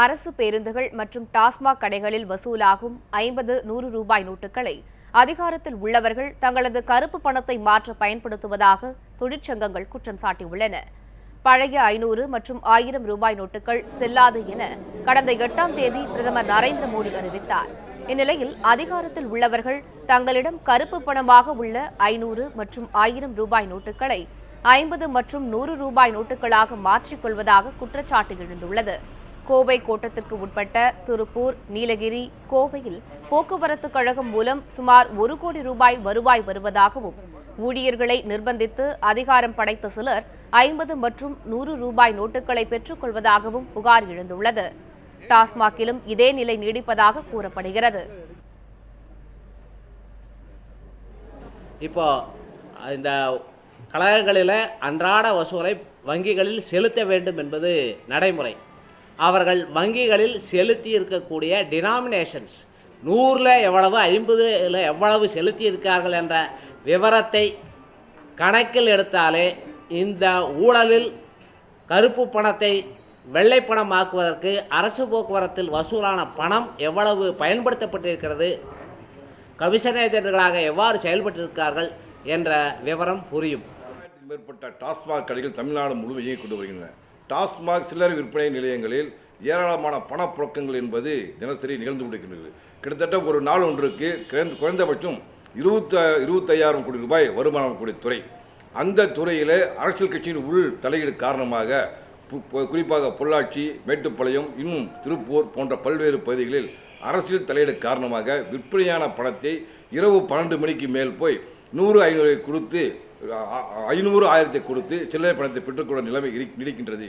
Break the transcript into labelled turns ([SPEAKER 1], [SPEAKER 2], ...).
[SPEAKER 1] அரசு பேருந்துகள் மற்றும் டாஸ்மாக் கடைகளில் வசூலாகும் ஐம்பது நூறு ரூபாய் நோட்டுகளை அதிகாரத்தில் உள்ளவர்கள் தங்களது கருப்பு பணத்தை மாற்ற பயன்படுத்துவதாக தொழிற்சங்கங்கள் குற்றம் சாட்டியுள்ளன. பழைய ஐநூறு மற்றும் ஆயிரம் ரூபாய் நோட்டுகள் செல்லாது என கடந்த எட்டாம் தேதி பிரதமர் நரேந்திர மோடி அறிவித்தார். இந்நிலையில் அதிகாரத்தில் உள்ளவர்கள் தங்களிடம் கருப்பு பணமாக உள்ள ஐநூறு மற்றும் ஆயிரம் ரூபாய் நோட்டுகளை ஐம்பது மற்றும் நூறு ரூபாய் நோட்டுகளாக மாற்றிக் கொள்வதாக குற்றச்சாட்டு எழுந்துள்ளது. கோவை கோட்டத்திற்கு உட்பட்ட திருப்பூர் நீலகிரி கோவையில் போக்குவரத்து கழகம் மூலம் சுமார் ஒரு கோடி ரூபாய் வருவாய் வருவதாகவும் ஊழியர்களை நிர்பந்தித்து அதிகாரம் படைத்த சிலர் ஐம்பது மற்றும் நூறு ரூபாய் நோட்டுகளை பெற்றுக் கொள்வதாகவும் புகார் எழுந்துள்ளது. டாஸ்மாகிலும் இதே நிலை நீடிப்பதாக கூறப்படுகிறது.
[SPEAKER 2] இப்போ இந்த கழகங்களில் அன்றாட வசூலை வங்கிகளில் செலுத்த வேண்டும் என்பது நடைமுறை. அவர்கள் வங்கிகளில் செலுத்தி இருக்கக்கூடிய டினாமினேஷன்ஸ் நூறில் எவ்வளவு ஐம்பதுல எவ்வளவு செலுத்தி இருக்கார்கள் என்ற விவரத்தை கணக்கில் எடுத்தாலே இந்த ஊழலில் கருப்பு பணத்தை வெள்ளை பணமாக்குவதற்கு அரசு போக்குவரத்தில் வசூலான பணம் எவ்வளவு பயன்படுத்தப்பட்டிருக்கிறது? கமிஷன் ஏஜென்ட்களாக எவ்வாறு செயல்பட்டிருக்கார்கள் என்ற விவரம் புரியும்.
[SPEAKER 3] மேற்பட்ட டாஸ்மாக் கடைகள் தமிழ்நாடு முழுவதும் இயங்கிக் கொண்டு வருகின்றன. டாஸ்மாக் சில்லறை விற்பனை நிலையங்களில் ஏராளமான பணப்புழக்கங்கள் என்பது தினசரி நிகழ்ந்து கொண்டிருக்கின்றது. கிட்டத்தட்ட ஒரு நாள் ஒன்றுக்கு குறைந்த- குறைந்தபட்சம் இருபத்த இருபத்தையாயிரம் கோடி ரூபாய் வருமானம் கூடிய துறை. அந்த துறையில் அரசியல் கட்சியின் உள் தலையீடு காரணமாக குறிப்பாக பொள்ளாச்சி மேட்டுப்பாளையம் இன்னும் திருப்பூர் போன்ற பல்வேறு பகுதிகளில் அரசியல் தலையீடு காரணமாக விற்பனையான பணத்தை இரவு பன்னெண்டு மணிக்கு மேல் போய் நூறு ஐநூறு கொடுத்து ஐநூறு ஆயிரத்தை கொடுத்து சில்லறை பணத்தை பெற்றுக்கொள்ள நிலைமை இரு- நீடிக்கின்றது